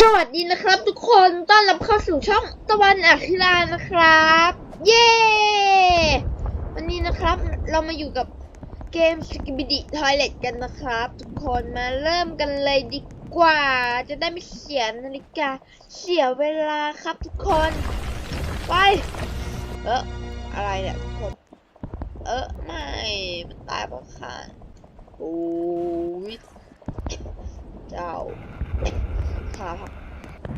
สวัสดีนะครับทุกคนต้อนรับเข้าสู่ช่องตะวันอัครานะครับ เย้วันนี้นะครับเรามาอยู่กับเกม s k i b i d i Toilet กันนะครับ ทุกคนมาเริ่มกันเลยดีกว่า จะได้ไม่เสียนาฬิกาเสียเวลาครับทุกคน ไป เอออะไรเนี่ยทุกคน เออไม่มันตายเพราะขาดโอ้ยเจ้า ขาพัก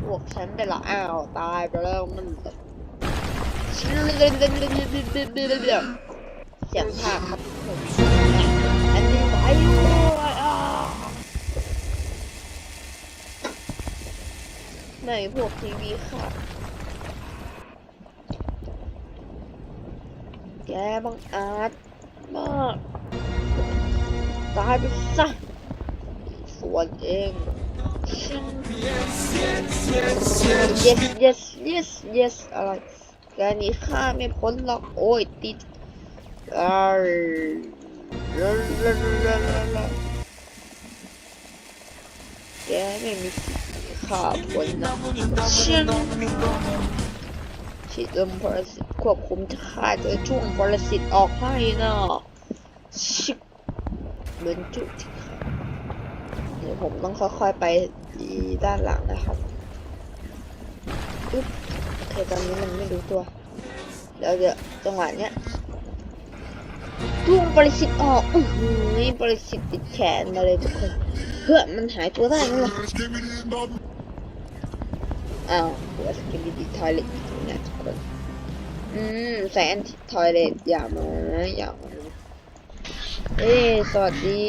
พวกฉันไปละอ้าวตายไปแล้วมันเสียงภาคครับผมอันนี้ไปด้วยอะไหนพวกทีวีค่ะ แกบังอาจมาก ตายไปซะส่วนเอง yes yes yes yes อะไรแกหนีข้าไม่พ้นหรอกโอ้ยติดอ่าแกไม่มีข้าพ้นนะชี่ยฉีดลมพลสิตควบคุมจะฆ่าเจอช่วงพลสิตออกให้นะชิบเหมือนจุดที่เดี๋ยวผมต้องค่อยๆไป ด้านหลังนะครับอึ๊บโอเคตอนนี้มันไม่รู้ตัวแล้วเดี๋ยวจังหวะเนี้ยช่วงปริสิตออกอื้อหือปริสิตติดแขนมาเลยทุกคน เพื่อมันหายตัวได้งั้นเหรออ้าวหัวสกิบิดีทอยเล็ตอยู่นะทุกคน อืมใส่แอนติทอยเล็ตอย่ามาอย่ามาเอ้ยสวัสดี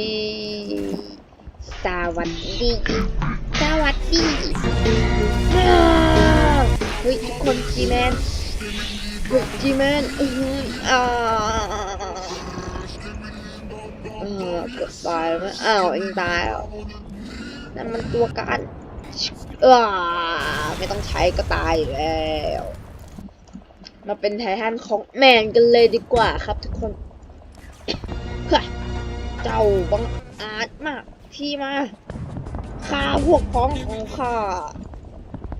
สวัสดี ฮ้ยทุกคนจีแมนเฮ้ยจีแมนอืออ่าเออเกือบตายแล้วอ้าวเองตายแล้วนั่นมันตัวการเออไม่ต้องใช้ก็ตายอยู่แล้วมาเป็นไททันของแมนกันเลยดีกว่าครับทุกคนเฮ้ยเจ้าบังอาจมากที่มาฆ่าพวกพ้องของข้า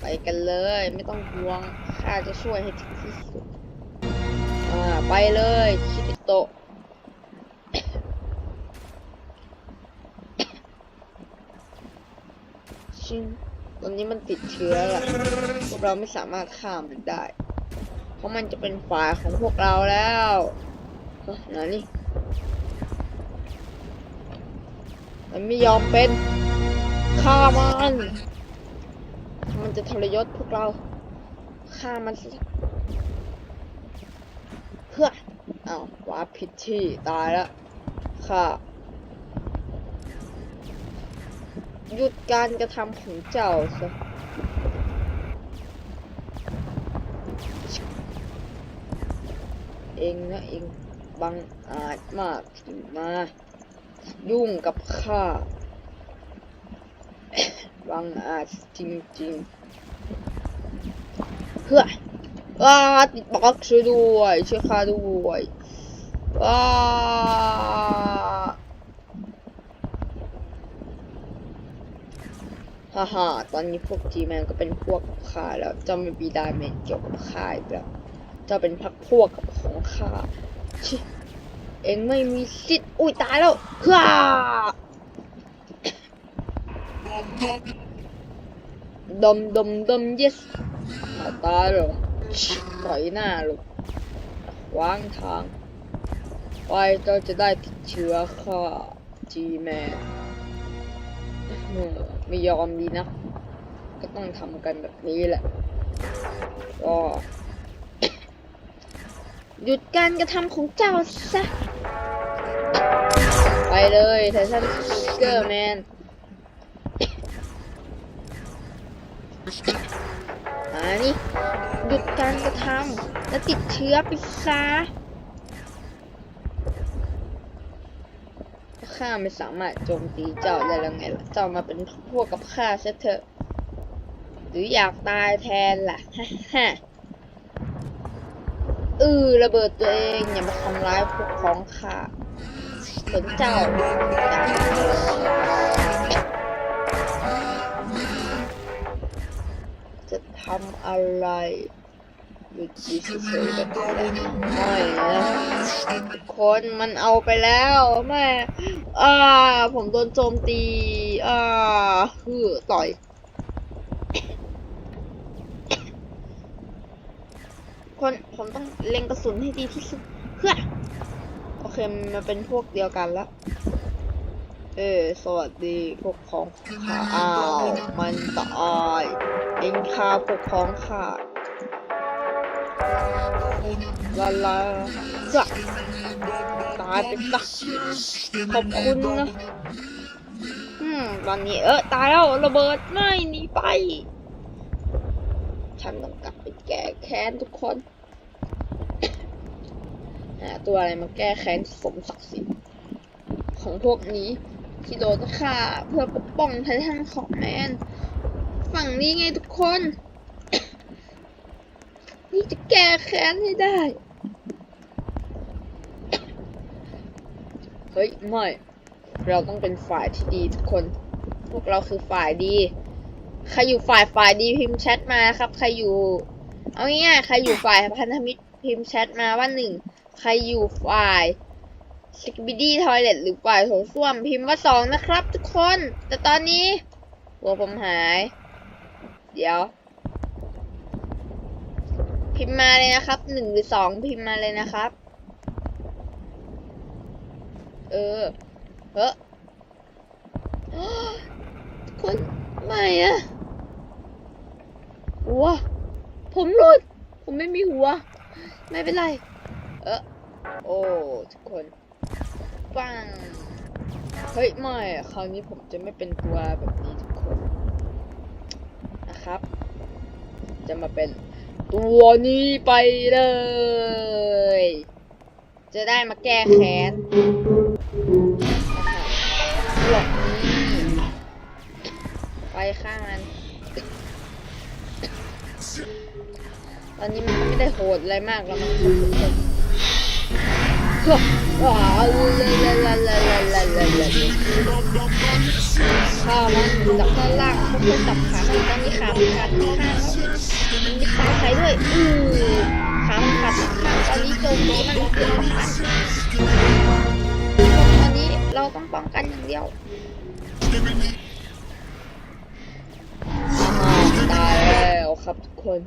ไปกันเลย ไม่ต้องห่วงข้าจะช่วยให้ถึงที่สุด อ่า ไปเลยคิริโตะชิงตอนนี้มันติดเชื้อละพวกเราไม่สามารถฆ่ามมันได้ เพราะมันจะเป็นฝ่ายของพวกเราแล้วเฮ้ยไหนนี่มันไม่ยอมเป็นฆ่ามัน มันจะทรยศพวกเราฆ่ามันเพื่ออ้าววาผิดที่ตายแล้วค่ะ หยุดการกระทำของเจ้าซะเองนะเองบังอาจมากที่มา ยุ่งกับข้า บังอาจจริงๆ เพื่อว้าติดบล็อกช่วยด้วยช่วยข้าด้วยว้าฮ่าฮ่าตอนนี้พวกจีแมนก็เป็นพวกข้าแล้วเจ้าไม่มีดาเมจเกี่ยวกับข้าแล้วเจ้าเป็นพักพวกกับของข้าเอ็งไม่มีสิทธิ์อุ้ยตายแล้วฮ่า ดมดมดม yes ตายหรอชิต่อยหน้าลูกขวางทางไปเจ้าจะได้ติดเชื้อค่ะ จีแมนไม่ยอมดีนะ ก็ต้องทำกันแบบนี้แหละ ก็หยุดการกระทำของเจ้าซะ ไปเลยไททันเกอร์แมน อันนี้หยุดการกระทำและติดเชื้อไปซะข้าไม่สามารถโจมตีเจ้าได้แล้วไงล่ะ เจ้ามาเป็นพวกกับข้าซะเถอะ หรืออยากตายแทนล่ะฮ่าฮ่าเอระเบิดตัวเองอย่ามาทำร้ายพวกพ้องข้าสนเจ้าำอะไรดูจีเฉยๆแบบนี้แหละไม่นะคนมันเอาไปแล้วแม่อ่า ผมโดนโจมตี อ่าคือต่อยคนผมต้องเล็งกระสุนให้ดีที่สุดเพื่อโอเคมันเป็นพวกเดียวกันแล้ว เออสวัสดีพวกของข้าอ้าวมันตายเอ็งฆ่าพวกของข้าลาลาจะตายไปซะขอบคุณนะอืมตอนนี้เออตายแล้วระเบิดไม่หนีไป ฉันต้องกลับไปแก้แค้นทุกคนหาตัวอะไรมาแก้แค้นสมศักดิ์ศรีของพวกนี้ ที่โดนฆ่าเพื่อปกป้องไททันของแมน ฝั่งนี้ไงทุกคน นี่จะแก้แค้นให้ได้ เฮ้ย ไม่ เราต้องเป็นฝ่ายที่ดีทุกคน พวกเราคือฝ่ายดี ใครอยู่ฝ่ายฝ่ายดีพิมพ์แชทมาครับ ใครอยู่ เอาง่ายๆใครอยู่ฝ่ายพันธมิตรพิมพ์แชทมาว่าหนึ่ง ใครอยู่ฝ่าย สกิบิดี้ทอยเลตหรือฝ่ายโถส้วมพิมพ์ว่าสองนะครับทุกคน แต่ตอนนี้ หัวผมหาย เดี๋ยว พิมพ์มาเลยนะครับหนึ่งหรือสองพิมพ์มาเลยนะครับ เออเฮ้อทุกคนไม่อะหัว ผมหลุด ผมไม่มีหัว ไม่เป็นไร เออโอ้ ทุกคน ปังเฮ้ยไม่คราวนี้ผมจะไม่เป็นตัวแบบนี้ทุกคนนะครับ จะมาเป็นตัวนี้ไปเลย จะได้มาแก้แค้นหลอกนี้ไปฆ่ามันตอนนี้มันก็ไม่ได้โหดอะไรมากแล้วมั้ง ทุกคนว้าวเลยเลยเลยเลยเลยเลยเลยข้ามันจับด้านล่างพวกคนจับขามันตอนนี้ขามันขาดข้างแล้วมันมีขาใครด้วยอือขามันขาดข้างตอนนี้โจมตีมันคือป้องกันตอนนี้เราต้องป้องกันอย่างเดียวอ้าวตายแล้วครับทุกคน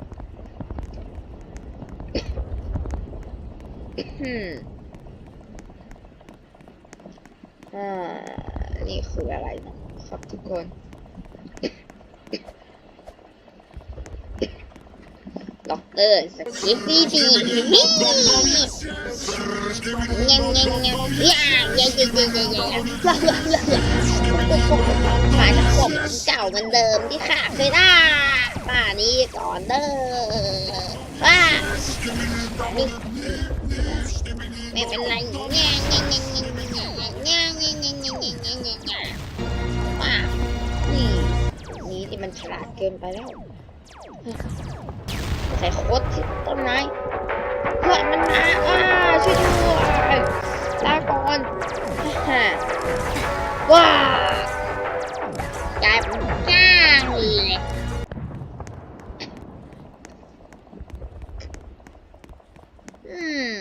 อืม อ่า นี่คืออะไรนะครับทุกคนด็อกเตอร์สกิปปี้ดียังยังยังย่าย่าย่าย่าย่าย่ามาจากกบเก่ามือนเดิมที่ขาเคยได้ป่านี้ก่อนเด้อว่าไม่เป็นไรแง่แง่แง่แง่แฉลาดเกินไปแล้วใส่โคตรที่ต้นไม้เพื่อนมันมาอ่าช่วยด้วยลาก่อนว้ากลายเป็นก้างเลยอืม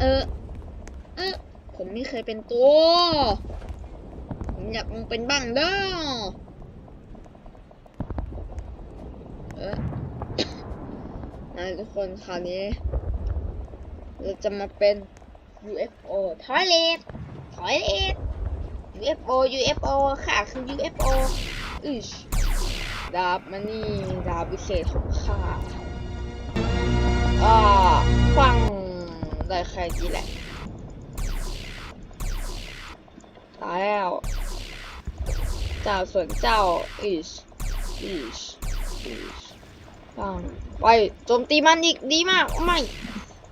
เออเออผมไม่เคยเป็นตัว อยากลงเป็นบ้างเด้อเออนะทุกคนคราวนี้ เราจะมาเป็น UFO toilet toilet UFO UFO ค่ะคือ UFO อิชดาบมันนี่ดาบพิเศษของข้าอ่าฟังได้ใครดีแหละตายแล้ว เจ้าส่วนเจ้าอิชอิชปังไปโจมตีมันอีกดีมากไม่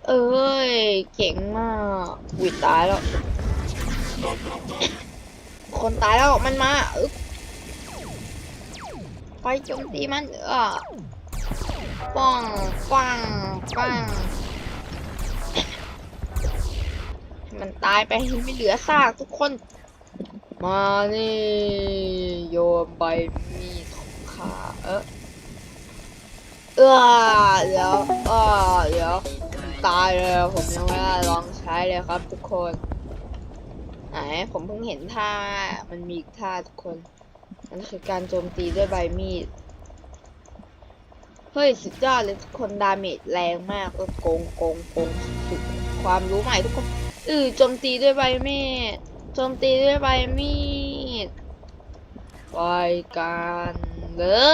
เอ้ย เก่งมากวิตายแล้ว คนตายแล้วมันมาอึ๊บไปโจมตีมันเออปังปังปังมันตายไปไม่เหลือซากทุกคน มานี่ โยนใบมีดของข้าเออเออเดี๋ยวเออเดี๋ยวตายเลยผมยังไม่ได้ลองใช้เลยครับทุกคนไหนผมเพิ่งเห็นท่ามันมีอีกท่าทุกคนนั่นคือการโจมตีด้วยใบมีดเฮ้ยสุดยอดเลยทุกคนดาเมจแรงมากก็โกงโกงโกงสุดๆความรู้ใหม่ทุกคนเออโจมตีด้วยใบมีด จมตีด้วยใบมีดไปกันเลิ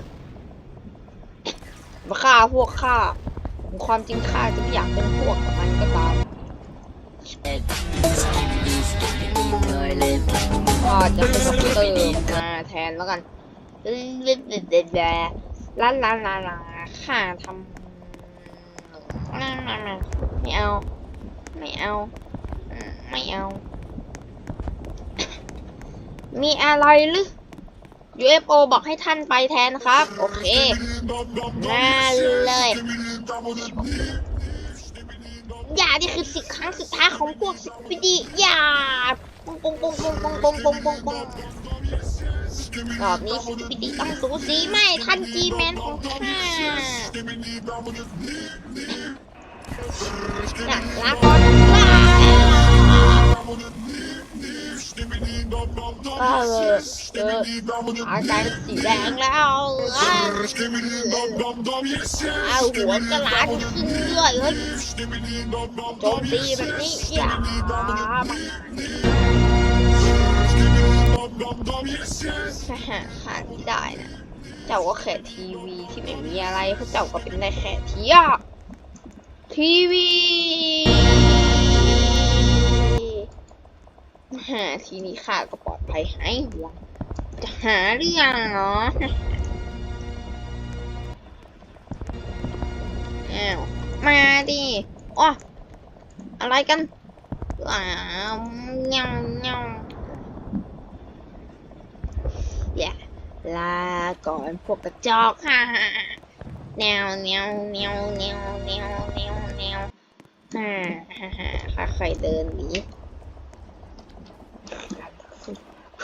ศมาฆ่าพวกข้าความจริงข้าจะไม่อยากเป็นพวกกับมันก็ตามก็จะเป็นคอมพิวเตอร์มาแทนแล้วกันเด็ดเด็ดเด็ดแดลาลาลาลาค่ะทำไม่เอา ไม่เอา ไม่เอา มีอะไรหรือ UFO บอกให้ท่านไปแทนครับ โอเคน่าเลย อย่านี่คือสิครั้งสุดท้ายของพวกสิบปีดีอย่าปงปงปงปงปงปงปงปงปงรอบนี้สิบปีดีต้องสูสีไม่ทันจีแมนของข้าน่ะลาก่อนลา ก็เลยเจออาการสีแดงแล้วอ้าวอ้าหัวกระลาดขึ้นเลือดเลยโจมตีแบบนี้อย่ามาขาดไม่ได้นะ เจ้าก็แค่ทีวีที่ไม่มีอะไรเพราะเจ้าก็เป็นได้แค่ทีอะทีวี หาทีนี้ข้าก็ปลอดภัยหายห่วงจะหาเรื่องเหรออ้าวมาดิอ้ออะไรกันอ้าวเงาเงอย่าลาก่อนพวกกระจอกฮ่าแนวแนวแนวแนวแนวแนวแนวฮ่าฮ่าฮ่าค่อยๆเดินหนี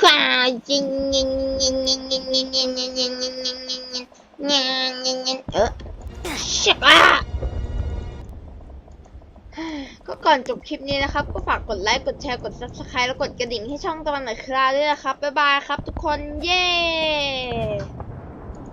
ข่าจริงยิงยิงยิงยิงยิงยิงยิงยิงยิงยิงยิงยิงยิงยิงเออชิบะก็ก่อนจบคลิปนี้นะครับ ก็ฝากกดไลค์ กดแชร์ กด subscribe แล้วกดกระดิ่งให้ช่องตะวันหน่อยคราด้วยนะครับ บ๊ายบายครับทุกคน เย้